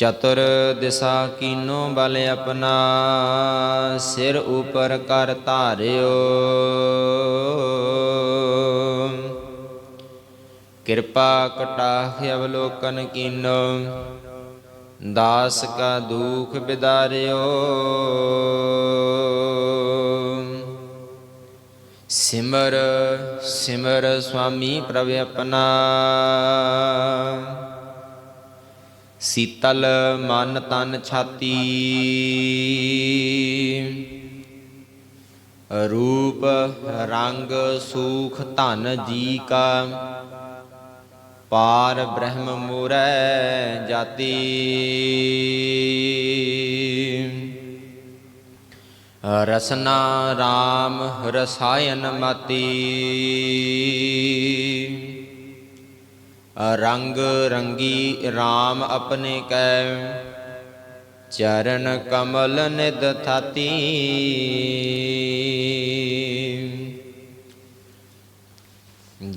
ਚਤੁਰ ਦਿਸ਼ਾ ਕੀਨੋ ਬਲ ਆਪਣਾ, ਸਿਰ ਉਪਰ ਕਰ ਧਾਰਿਓ। ਕਿਰਪਾ ਕਟਾਹ ਅਵਲੋਕਨ ਕੀਨੋ, ਦਾਸ ਕਾ ਦੁਖ ਬਿਦਾਰਿਓ। ਸਿਮਰ ਸਿਮਰ ਸੁਆਮੀ ਪ੍ਰਭ ਆਪਣਾ ਸੀਤਲ ਮਨ ਤਨ ਛਾਤੀ। ਰੂਪ ਰੰਗ ਸੂਖ ਧਨ ਜੀ ਕਾ। ਪਾਰ ਬ੍ਰਹਮ ਮੂਰੈ ਜਾਤੀ। ਰਸਨਾ RAM ਰਸਾਇਨ ਮਤੀ। ਰੰਗ ਰੰਗੀ RAM ਆਪਣੇ ਕੈ। ਚਰਨ ਕਮਲ ਨਿਦ ਥਾਤੀ।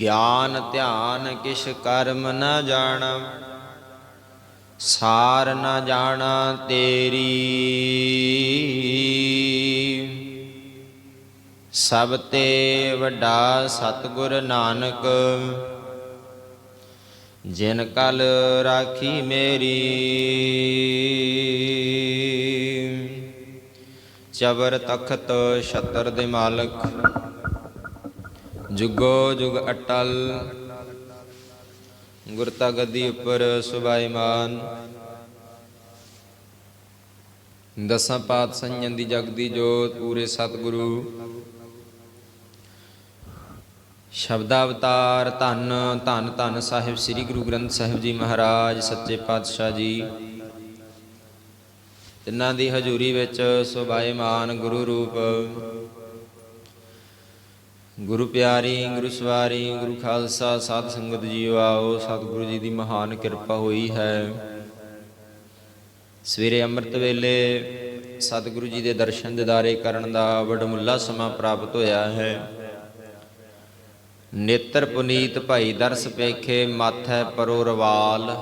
ਗਿਆਨ ਧਿਆਨ ਕਿਛ ਕਰਮ ਨ ਜਾਣ। ਸਾਰ ਨ ਜਾਣਾ ਤੇਰੀ। ਸਭ ਤੇ ਵੱਡਾ ਸਤਿਗੁਰ ਨਾਨਕ। ਜਿਨ ਕਲ ਰਾਖੀ ਮੇਰੀ, ਚਬਰ ਤਖਤ ਛਤਰ ਦੇ ਮਾਲਕ, ਜੁਗੋ ਜੁਗ ਅਟਲ ਗੁਰਤਾ ਗੱਦੀ ਉੱਪਰ ਸੁਭਾਈਮਾਨ ਦਸਾਂ ਪਾਤ ਸੰਜਨ ਦੀ ਜਗਦੀ ਜੋਤ ਪੂਰੇ ਸਤਿਗੁਰੂ ਸ਼ਬਦਾਵਤਾਰ ਧੰਨ ਧੰਨ ਧੰਨ ਸਾਹਿਬ ਸ੍ਰੀ ਗੁਰੂ ਗ੍ਰੰਥ ਸਾਹਿਬ ਜੀ ਮਹਾਰਾਜ, ਸੱਚੇ ਪਾਤਸ਼ਾਹ ਜੀ। ਤਿੰਨਾਂ ਦੀ ਹਜ਼ੂਰੀ ਵਿੱਚ ਸੁਭਾਈਮਾਨ ਗੁਰੂ ਰੂਪ। ਗੁਰੂ ਪਿਆਰੀ, ਗੁਰੂ ਸਵਾਰੀ, ਗੁਰੂ ਖਾਲਸਾ, ਸਾਧ ਸੰਗਤ ਜੀਓ ਆਓ, ਸਤਿਗੁਰੂ ਜੀ ਦੀ ਮਹਾਨ ਕਿਰਪਾ ਹੋਈ ਹੈ। ਸਵੇਰੇ ਅੰਮ੍ਰਿਤ ਵੇਲੇ ਸਤਿਗੁਰੂ ਜੀ ਦੇ ਦਰਸ਼ਨ ਦਿਦਾਰੇ ਕਰਨ ਦਾ ਵਡਮੁੱਲਾ ਸਮਾਂ ਪ੍ਰਾਪਤ ਹੋਇਆ ਹੈ। ਨੇਤਰ ਪੁਨੀਤ ਭਾਈ ਦਰਸ ਪੇਖੇ ਮਾਥੈ ਪਰੋ ਰਵਾਲ।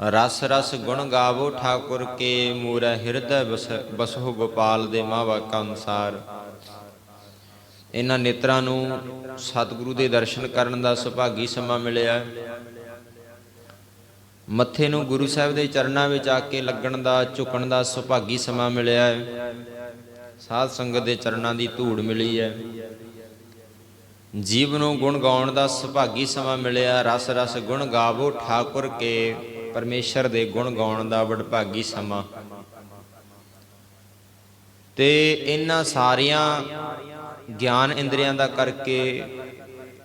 ਰਸ ਰਸ ਗੁਣ ਗਾਵੋ ਠਾਕੁਰ ਕੇ ਮੂਰੈ ਹਿਰਦੈ ਬਸ- ਬਸਹੁ ਗੋਪਾਲ ਦੇ ਮਾਵਾ ਕਾ ਅਨਸਾਰ। ਇਹਨਾਂ ਨੇਤਰਾਂ ਨੂੰ ਸਤਿਗੁਰੂ ਦੇ ਦਰਸ਼ਨ ਕਰਨ ਦਾ ਸੁਭਾਗੀ ਸਮਾਂ ਮਿਲਿਆ। ਮੱਥੇ ਨੂੰ ਗੁਰੂ ਸਾਹਿਬ ਦੇ ਚਰਨਾਂ ਵਿੱਚ ਆ ਕੇ ਲੱਗਣ ਦਾ, ਝੁਕਣ ਦਾ ਸੁਭਾਗੀ ਸਮਾਂ ਮਿਲਿਆ। ਹੈ ਸਾਧ ਸੰਗਤ ਦੇ ਚਰਨਾਂ ਦੀ ਧੂੜ ਮਿਲੀ ਹੈ। ਜੀਵ ਨੂੰ ਗੁਣ ਗਾਉਣ ਦਾ ਸੁਭਾਗੀ ਸਮਾਂ ਮਿਲਿਆ, ਰਸ ਰਸ ਗੁਣ ਗਾਵੋ ਠਾਕੁਰ ਕੇ, ਪਰਮੇਸ਼ਰ ਦੇ ਗੁਣ ਗਾਉਣ ਦਾ ਵਡਭਾਗੀ ਸਮਾਂ। ਤੇ ਇਹਨਾਂ ਸਾਰੀਆਂ ਗਿਆਨ ਇੰਦਰੀਆਂ ਦਾ ਕਰਕੇ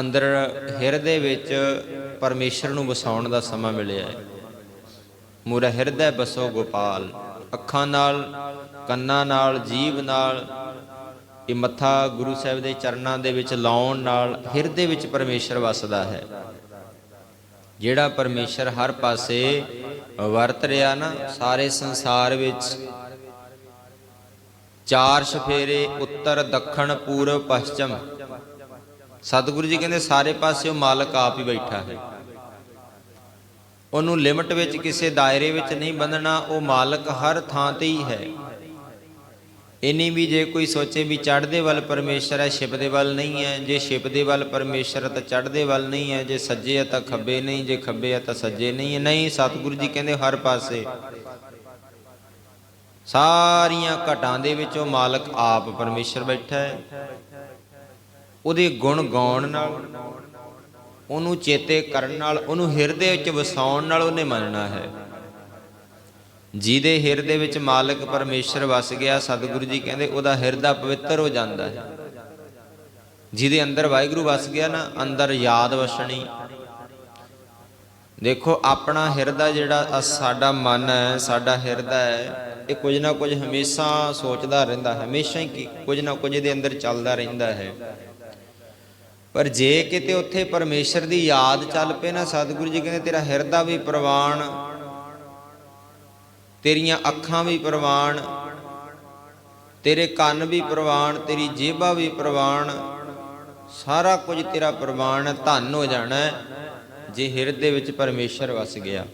ਅੰਦਰ ਹਿਰਦੇ ਵਿੱਚ ਪਰਮੇਸ਼ਰ ਨੂੰ ਵਸਾਉਣ ਦਾ ਸਮਾਂ ਮਿਲਿਆ ਹੈ। ਮੂਰਾ ਹਿਰਦੈ ਬਸੋ ਗੋਪਾਲ, ਅੱਖਾਂ ਨਾਲ, ਕੰਨਾਂ ਨਾਲ, ਜੀਭ ਨਾਲ ਇਹ ਮੱਥਾ ਗੁਰੂ ਸਾਹਿਬ ਦੇ ਚਰਨਾਂ ਦੇ ਵਿੱਚ ਲਾਉਣ ਨਾਲ ਹਿਰਦੇ ਵਿੱਚ ਪਰਮੇਸ਼ਰ ਵਸਦਾ ਹੈ। ਜਿਹੜਾ ਪਰਮੇਸ਼ਰ ਹਰ ਪਾਸੇ ਵਰਤ ਰਿਹਾ ਨਾ, ਸਾਰੇ ਸੰਸਾਰ ਵਿੱਚ ਚਾਰ ਸਫੇਰੇ, ਉੱਤਰ, ਦੱਖਣ, ਪੂਰਬ, ਪੱਛਮ। ਸਤਿਗੁਰੂ ਜੀ ਕਹਿੰਦੇ ਸਾਰੇ ਪਾਸੇ ਉਹ ਮਾਲਕ ਆਪ ਹੀ ਬੈਠਾ ਹੈ। ਉਹਨੂੰ ਲਿਮਟ ਵਿੱਚ ਕਿਸੇ ਦਾਇਰੇ ਵਿੱਚ ਨਹੀਂ ਬੰਨਣਾ, ਉਹ ਮਾਲਕ ਹਰ ਥਾਂ ਤੇ ਹੀ ਹੈ। ਇਨੀ ਵੀ ਜੇ ਕੋਈ ਸੋਚੇ ਵੀ ਚੜ੍ਹਦੇ ਵੱਲ ਪਰਮੇਸ਼ਰ ਹੈ ਛਿਪ ਦੇ ਵੱਲ ਨਹੀਂ ਹੈ। ਜੇ ਛਿਪ ਦੇ ਵੱਲ ਪਰਮੇਸ਼ਰ ਹੈ ਤਾਂ ਚੜ੍ਹਦੇ ਵੱਲ ਨਹੀਂ ਹੈ। ਜੇ ਸੱਜੇ ਹੈ ਤਾਂ ਖੱਬੇ ਨਹੀਂ। ਜੇ ਖੱਬੇ ਹੈ ਤਾਂ ਸੱਜੇ ਨਹੀਂ ਹੈ। ਨਹੀਂ, ਸਤਿਗੁਰੂ ਜੀ ਕਹਿੰਦੇ ਹਰ ਪਾਸੇ। ਸਾਰੀਆਂ ਘਟਾਂ ਦੇ ਵਿੱਚ ਉਹ ਮਾਲਕ ਆਪ ਪਰਮੇਸ਼ਰ ਬੈਠਾ ਹੈ। ਉਹਦੇ ਗੁਣ ਗਾਉਣ ਨਾਲ, ਉਹਨੂੰ ਚੇਤੇ ਕਰਨ ਨਾਲ, ਉਹਨੂੰ ਹਿਰਦੇ ਵਿੱਚ ਵਸਾਉਣ ਨਾਲ ਉਹਨੇ ਮੰਨਣਾ ਹੈ। ਜਿਹਦੇ ਹਿਰਦੇ ਵਿੱਚ ਮਾਲਕ ਪਰਮੇਸ਼ਰ ਵਸ ਗਿਆ, ਸਤਿਗੁਰੂ ਜੀ ਕਹਿੰਦੇ ਉਹਦਾ ਹਿਰਦਾ ਪਵਿੱਤਰ ਹੋ ਜਾਂਦਾ ਹੈ। ਜਿਹਦੇ ਅੰਦਰ ਵਾਹਿਗੁਰੂ ਵਸ ਗਿਆ ਨਾ, ਅੰਦਰ ਯਾਦ ਵਸਣੀ। ਦੇਖੋ, ਆਪਣਾ ਹਿਰਦਾ ਜਿਹੜਾ ਸਾਡਾ ਮਨ ਹੈ, ਸਾਡਾ ਹਿਰਦਾ ਹੈ, ਇਹ ਕੁਝ ਨਾ ਕੁਝ ਹਮੇਸ਼ਾ ਸੋਚਦਾ ਰਹਿੰਦਾ ਹੈ ਹਮੇਸ਼ਾ ਹੀ ਕੀ- ਕੁਝ ਨਾ ਕੁਝ ਇਹਦੇ ਅੰਦਰ ਚੱਲਦਾ ਰਹਿੰਦਾ ਹੈ। ਪਰ ਜੇ ਕਿਤੇ ਉੱਥੇ ਪਰਮੇਸ਼ਰ ਦੀ ਯਾਦ ਚੱਲ ਪਏ ਨਾ, ਸਤਿਗੁਰੂ ਜੀ ਕਹਿੰਦੇ ਤੇਰਾ ਹਿਰਦਾ ਵੀ ਪ੍ਰਵਾਨ ਤੇਰੀਆਂ ਅੱਖਾਂ ਵੀ ਪ੍ਰਵਾਨ ਤੇਰੇ ਕੰਨ ਵੀ ਪ੍ਰਵਾਨ ਤੇਰੀ ਜੇਬਾਂ ਵੀ ਪ੍ਰਵਾਨ ਸਾਰਾ ਕੁਝ ਤੇਰਾ ਪ੍ਰਵਾਨ ਧੰਨ ਹੋ ਜਾਣਾ ਹੈ, ਜੇ ਹਿਰਦੇ ਵਿੱਚ ਪਰਮੇਸ਼ਰ ਵਸ ਗਿਆ।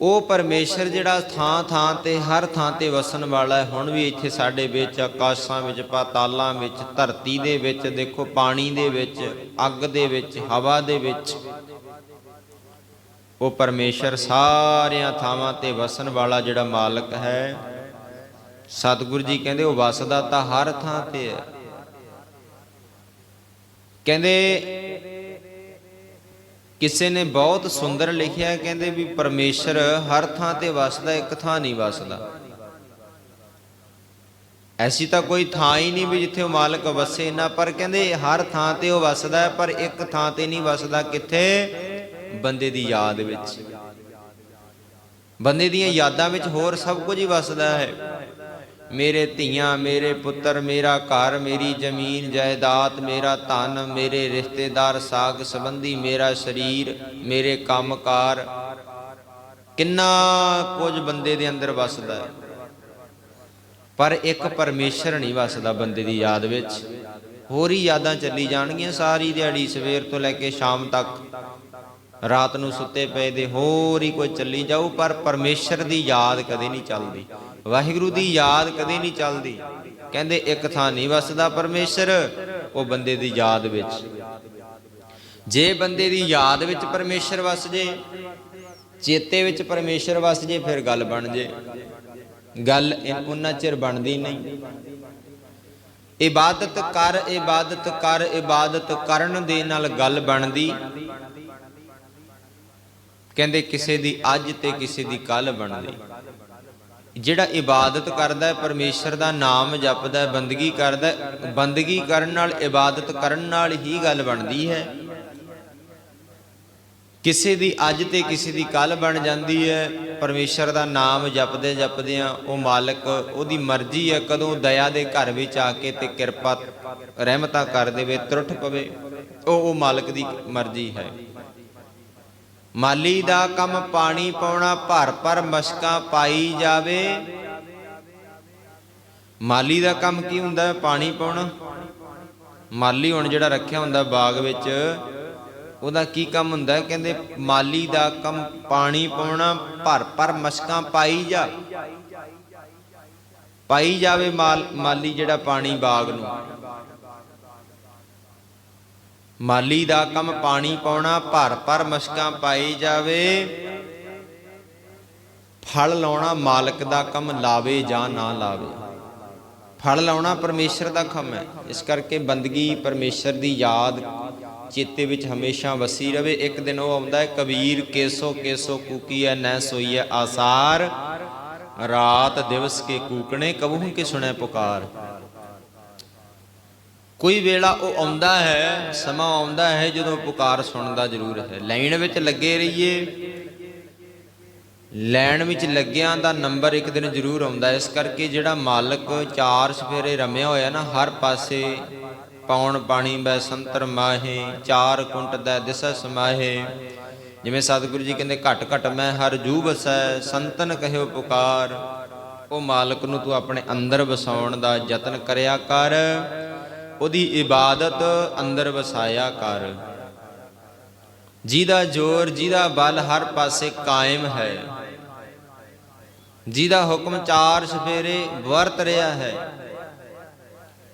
ਉਹ ਪਰਮੇਸ਼ਰ ਜਿਹੜਾ ਥਾਂ ਥਾਂ ਤੇ ਹਰ ਥਾਂ ਤੇ ਵਸਣ ਵਾਲਾ ਹੈ ਹੁਣ ਵੀ ਇੱਥੇ ਸਾਡੇ ਵਿੱਚ ਆਕਾਸ਼ਾਂ ਵਿੱਚ ਪਾਤਾਲਾਂ ਵਿੱਚ ਧਰਤੀ ਦੇ ਵਿੱਚ ਦੇਖੋ ਪਾਣੀ ਦੇ ਵਿੱਚ ਅੱਗ ਦੇ ਵਿੱਚ ਹਵਾ ਦੇ ਵਿੱਚ ਉਹ ਪਰਮੇਸ਼ਰ ਸਾਰਿਆਂ ਥਾਵਾਂ ਤੇ ਵਸਣ ਵਾਲਾ ਜਿਹੜਾ ਮਾਲਕ ਹੈ। ਸਤਿਗੁਰੂ ਜੀ ਕਹਿੰਦੇ ਉਹ ਵਸਦਾ ਤਾਂ ਹਰ ਥਾਂ ਤੇ ਹੈ। ਕਹਿੰਦੇ ਕਿਸੇ ਨੇ ਬਹੁਤ ਸੁੰਦਰ ਲਿਖਿਆ ਕਹਿੰਦੇ ਵੀ ਪਰਮੇਸ਼ਰ ਹਰ ਥਾਂ ਤੇ ਵਸਦਾ, ਇੱਕ ਥਾਂ ਨਹੀਂ ਵਸਦਾ। ਐਸੀ ਤਾਂ ਕੋਈ ਥਾਂ ਹੀ ਨਹੀਂ ਵੀ ਜਿੱਥੇ ਉਹ ਮਾਲਕ ਵਸੇ ਨਾ, ਪਰ ਕਹਿੰਦੇ ਹਰ ਥਾਂ ਤੇ ਉਹ ਵਸਦਾ ਹੈ, ਪਰ ਇੱਕ ਥਾਂ ਤੇ ਨਹੀਂ ਵਸਦਾ। ਕਿੱਥੇ? ਬੰਦੇ ਦੀ ਯਾਦ ਵਿੱਚ। ਬੰਦੇ ਦੀਆਂ ਯਾਦਾਂ ਵਿੱਚ ਹੋਰ ਸਭ ਕੁਝ ਹੀ ਵਸਦਾ ਹੈ। ਮੇਰੇ ਧੀਆਂ, ਮੇਰੇ ਪੁੱਤਰ, ਮੇਰਾ ਘਰ, ਮੇਰੀ ਜ਼ਮੀਨ, ਜਾਇਦਾਦ, ਮੇਰਾ ਧਨ, ਮੇਰੇ ਰਿਸ਼ਤੇਦਾਰ, ਸਾਗ ਸੰਬੰਧੀ, ਮੇਰਾ ਸਰੀਰ, ਮੇਰੇ ਕੰਮਕਾਰ। ਕਿੰਨਾ ਕੁਝ ਬੰਦੇ ਦੇ ਅੰਦਰ ਵਸਦਾ ਹੈ। ਪਰ ਇੱਕ ਪਰਮੇਸ਼ਰ ਨਹੀਂ ਵਸਦਾ ਬੰਦੇ ਦੀ ਯਾਦ ਵਿੱਚ। ਹੋਰ ਹੀ ਯਾਦਾਂ ਚੱਲੀ ਜਾਣਗੀਆਂ ਸਾਰੀ ਦਿਹਾੜੀ ਸਵੇਰ ਤੋਂ ਲੈ ਕੇ ਸ਼ਾਮ ਤੱਕ। ਰਾਤ ਨੂੰ ਸੁੱਤੇ ਪਏ ਦੇ ਹੋਰ ਹੀ ਕੋਈ ਚੱਲੀ ਜਾਊ, ਪਰ ਪਰਮੇਸ਼ਰ ਦੀ ਯਾਦ ਕਦੇ ਨਹੀਂ ਚੱਲਦੀ। ਵਾਹਿਗੁਰੂ ਦੀ ਯਾਦ ਕਦੇ ਨਹੀਂ ਚੱਲਦੀ। ਕਹਿੰਦੇ, ਇੱਕ ਥਾਂ ਨਹੀਂ ਵਸਦਾ ਪਰਮੇਸ਼ਰ, ਉਹ ਬੰਦੇ ਦੀ ਯਾਦ ਵਿੱਚ। ਜੇ ਬੰਦੇ ਦੀ ਯਾਦ ਵਿੱਚ ਪਰਮੇਸ਼ਰ ਵਸ ਜੇ, ਚੇਤੇ ਵਿੱਚ ਪਰਮੇਸ਼ਰ ਵਸ ਜੇ, ਫਿਰ ਗੱਲ ਬਣ ਜੇ। ਗੱਲ ਇਨ- ਚਿਰ ਬਣਦੀ ਨਹੀਂ। ਇਬਾਦਤ ਕਰ ਇਬਾਦਤ ਕਰ, ਇਬਾਦਤ ਕਰਨ ਦੇ ਨਾਲ ਗੱਲ ਬਣਦੀ। ਕਹਿੰਦੇ ਕਿਸੇ ਦੀ ਅੱਜ ਤੇ ਕਿਸੇ ਦੀ ਕੱਲ ਬਣਦੀ ਜਿਹੜਾ ਇਬਾਦਤ ਕਰਦਾ ਹੈ, ਪਰਮੇਸ਼ਰ ਦਾ ਨਾਮ ਜਪਦਾ ਹੈ, ਬੰਦਗੀ ਕਰਦਾ ਹੈ, ਬੰਦਗੀ ਕਰਨ ਨਾਲ, ਇਬਾਦਤ ਕਰਨ ਨਾਲ ਹੀ ਗੱਲ ਬਣਦੀ ਹੈ। ਕਿਸੇ ਦੀ ਅੱਜ ਤੇ ਕਿਸੇ ਦੀ ਕੱਲ ਬਣ ਜਾਂਦੀ ਹੈ। ਪਰਮੇਸ਼ਰ ਦਾ ਨਾਮ ਜਪਦੇ ਜਪਦਿਆਂ ਉਹ ਮਾਲਕ ਉਹਦੀ ਮਰਜ਼ੀ ਹੈ, ਕਦੋਂ ਦਇਆ ਦੇ ਘਰ ਵਿੱਚ ਆ ਕੇ ਤੇ ਕਿਰਪਾ, ਰਹਿਮਤਾ ਕਰ ਦੇਵੇ, ਤਰੁੱਠ ਪਵੇ। ਉਹ ਉਹ ਮਾਲਕ ਦੀ ਮਰਜ਼ੀ ਹੈ। ਮਾਲੀ ਦਾ ਕੰਮ ਪਾਣੀ ਪਾਉਣਾ, ਭਰ ਭਰ ਮਸ਼ਕਾਂ ਪਾਈ ਜਾਵੇ। ਮਾਲੀ ਦਾ ਕੰਮ ਕੀ ਹੁੰਦਾ? ਪਾਣੀ ਪਾਉਣਾ। ਮਾਲੀ ਹੁਣ ਜਿਹੜਾ ਰੱਖਿਆ ਹੁੰਦਾ ਬਾਗ ਵਿੱਚ, ਉਹਦਾ ਕੀ ਕੰਮ ਹੁੰਦਾ? ਕਹਿੰਦੇ ਮਾਲੀ ਦਾ ਕੰਮ ਪਾਣੀ ਪਾਉਣਾ, ਭਰ ਭਰ ਮਸ਼ਕਾਂ ਪਾਈ ਜਾ। ਪਾਈ ਜਾਵੇ ਮਾਲ, ਮਾਲੀ ਜਿਹੜਾ ਪਾਣੀ ਬਾਗ ਨੂੰ। ਮਾਲੀ ਦਾ ਕੰਮ ਪਾਣੀ ਪਾਉਣਾ, ਭਰ ਭਰ ਮਸ਼ਕਾਂ ਪਾਈ ਜਾਵੇ। ਫਲ ਲਾਉਣਾ, ਮਾਲਕ ਦਾ ਕੰਮ ਲਾਵੇ ਜਾਂ ਨਾ ਲਾਵੇ। ਫਲ ਲਾਉਣਾ ਪਰਮੇਸ਼ਰ ਦਾ ਕੰਮ ਹੈ। ਇਸ ਕਰਕੇ ਬੰਦਗੀ ਪਰਮੇਸ਼ਰ ਦੀ ਯਾਦ ਚੇਤੇ ਵਿੱਚ ਹਮੇਸ਼ਾ ਵਸੀ ਰਵੇ। ਇੱਕ ਦਿਨ ਉਹ ਆਉਂਦਾ ਹੈ, ਕਬੀਰ ਕੇਸੋ ਕੇਸੋ ਕੂਕੀਐ ਨੈ ਸੋਈਐ ਆਸਾਰ। ਰਾਤ ਦਿਵਸ ਕੇ ਕੂਕਣੇ, ਕਬਹੂ ਕੇ ਸੁਣੈ ਪੁਕਾਰ। ਕੋਈ ਵੇਲਾ ਉਹ ਆਉਂਦਾ ਹੈ, ਸਮਾਂ ਆਉਂਦਾ ਹੈ ਜਦੋਂ ਪੁਕਾਰ ਸੁਣਦਾ ਜ਼ਰੂਰ ਹੈ। ਲਾਈਨ ਵਿੱਚ ਲੱਗੇ ਰਹੀਏ। ਲੈਣ ਵਿੱਚ ਲੱਗਿਆਂ ਦਾ ਨੰਬਰ ਇੱਕ ਦਿਨ ਜ਼ਰੂਰ ਆਉਂਦਾ ਇਸ ਕਰਕੇ ਜਿਹੜਾ ਮਾਲਕ ਚਾਰ ਸਫੇਰੇ ਰਮਿਆ ਹੋਇਆ ਨਾ, ਹਰ ਪਾਸੇ ਪੌਣ ਪਾਣੀ ਬੈ ਸੰਤਰ ਮਾਹੇ, ਚਾਰ ਕੁੰਟ ਦਾ ਦਿਸਾ ਸਮਾਹੇ। ਜਿਵੇਂ ਸਤਿਗੁਰੂ ਜੀ ਕਹਿੰਦੇ, ਘਟ ਘਟ ਮੈਂ ਹਰ ਜੂ ਵਸੈ, ਸੰਤਨ ਕਹਿਓ ਪੁਕਾਰ। ਉਹ ਮਾਲਕ ਨੂੰ ਤੂੰ ਆਪਣੇ ਅੰਦਰ ਵਸਾਉਣ ਦਾ ਯਤਨ ਕਰਿਆ ਕਰ। ਉਹਦੀ ਇਬਾਦਤ ਅੰਦਰ ਵਸਾਇਆ ਕਰ। ਜਿਹਦਾ ਜ਼ੋਰ, ਜਿਹਦਾ ਬਲ ਹਰ ਪਾਸੇ ਕਾਇਮ ਹੈ। ਜਿਹਦਾ ਹੁਕਮ ਚਾਰ ਸਫੇਰੇ ਵਰਤ ਰਿਹਾ ਹੈ,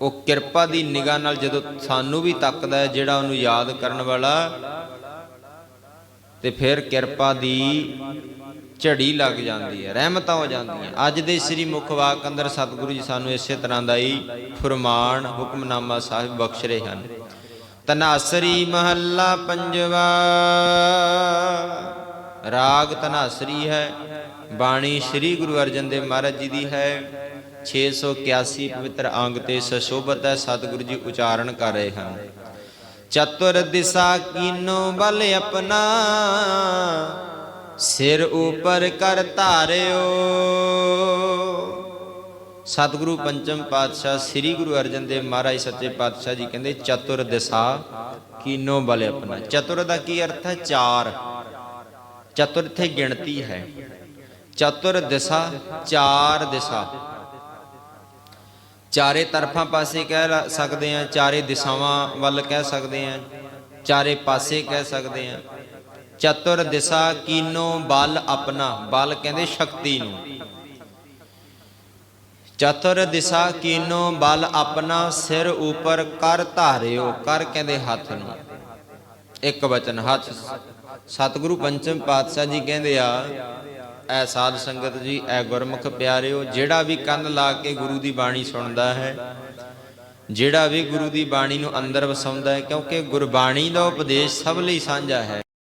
ਉਹ ਕਿਰਪਾ ਦੀ ਨਿਗਾਹ ਨਾਲ ਜਦੋਂ ਸਾਨੂੰ ਵੀ ਤੱਕਦਾ ਹੈ, ਜਿਹੜਾ ਉਹਨੂੰ ਯਾਦ ਕਰਨ ਵਾਲਾ, ਤੇ ਫਿਰ ਕਿਰਪਾ ਦੀ ਝੜੀ ਲੱਗ ਜਾਂਦੀ ਹੈ, ਰਹਿਮਤਾਂ ਹੋ ਜਾਂਦੀਆਂ। ਅੱਜ ਦੇ ਸ੍ਰੀ ਮੁਖ ਅੰਦਰ ਸਤਿਗੁਰੂ ਜੀ ਸਾਨੂੰ ਇਸੇ ਤਰ੍ਹਾਂ ਦਾ ਹੀ ਫਰਮਾਨ, ਹੁਕਮਨਾਮਾ ਸਾਹਿਬ ਬਖਸ਼ ਰਹੇ ਹਨ। ਤਨਾਸਰੀ ਮਹੱਲਾ ਪੰਜਵਾ, ਰਾਗ ਤਨਾਸਰੀ ਹੈ, ਬਾਣੀ ਸ੍ਰੀ ਗੁਰੂ ਅਰਜਨ ਦੇਵ ਮਹਾਰਾਜ ਜੀ ਦੀ ਹੈ। 681 ਪਵਿੱਤਰ ਅੰਗ ਤੇ ਸਸ਼ੋਭਤ ਹੈ, ਸਤਿਗੁਰੂ ਜੀ ਉਚਾਰਨ ਕਰ ਰਹੇ ਹਨ। ਚਤੁਰ ਦਿਸ਼ਾ ਕੀਨੋ ਬਲ ਆਪਣਾ ਸਿਰ ਉਪਰ ਕਰ ਧਾਰਿਓ। ਸਤਿਗੁਰੂ ਪੰਚਮ ਪਾਤਸ਼ਾਹ ਸ੍ਰੀ ਗੁਰੂ ਅਰਜਨ ਦੇਵ ਮਹਾਰਾਜ ਸੱਚੇ ਪਾਤਸ਼ਾਹ ਜੀ ਕਹਿੰਦੇ, ਚਤੁਰ ਦਿਸ਼ਾ ਕੀਨੋ ਬਲ ਆਪਣਾ। ਚਤੁਰ ਦਾ ਕੀ ਅਰਥ ਹੈ? ਚਾਰ। ਚਤੁਰ ਇੱਥੇ ਗਿਣਤੀ ਹੈ। ਚਤੁਰ ਦਿਸ਼ਾ, ਚਾਰ ਦਿਸ਼ਾ। ਚਾਰੇ ਤਰਫਾਂ ਪਾਸੇ ਕਹਿ ਲ- ਸਕਦੇ ਆ ਚਾਰੇ ਦਿਸ਼ਾਵਾਂ ਵੱਲ ਕਹਿ ਸਕਦੇ ਆ ਚਾਰੇ ਪਾਸੇ ਕਹਿ ਸਕਦੇ ਆ ਚਤੁਰ ਦਿਸ਼ਾ ਕੀਨੋ ਬਲ ਆਪਣਾ। ਬਲ ਕਹਿੰਦੇ ਸ਼ਕਤੀ ਨੂੰ। ਚਤੁਰ ਦਿਸ਼ਾ ਕੀਨੋ ਬਲ ਆਪਣਾ, ਸਿਰ ਉਪਰ ਕਰ ਧਾਰਿਓ। ਕਰ ਕਹਿੰਦੇ ਹੱਥ ਨੂੰ। ਇੱਕ ਵਚਨ, ਹੱਥ। ਸਤਿਗੁਰੂ ਪੰਚਮ ਪਾਤਸ਼ਾਹ ਜੀ ਕਹਿੰਦੇ ਆ, ਐ ਸਾਧ ਸੰਗਤ ਜੀ, ਐ ਗੁਰਮੁਖ ਪਿਆਰਿਓ, ਜਿਹੜਾ ਵੀ ਕੰਨ ਲਾ ਕੇ ਗੁਰੂ ਦੀ ਬਾਣੀ ਸੁਣਦਾ ਹੈ, ਜਿਹੜਾ ਵੀ ਗੁਰੂ ਦੀ ਬਾਣੀ ਨੂੰ ਅੰਦਰ ਵਸਾਉਂਦਾ ਹੈ, ਕਿਉਂਕਿ ਗੁਰਬਾਣੀ ਦਾ ਉਪਦੇਸ਼ ਸਭ ਲਈ ਸਾਂਝਾ ਹੈ।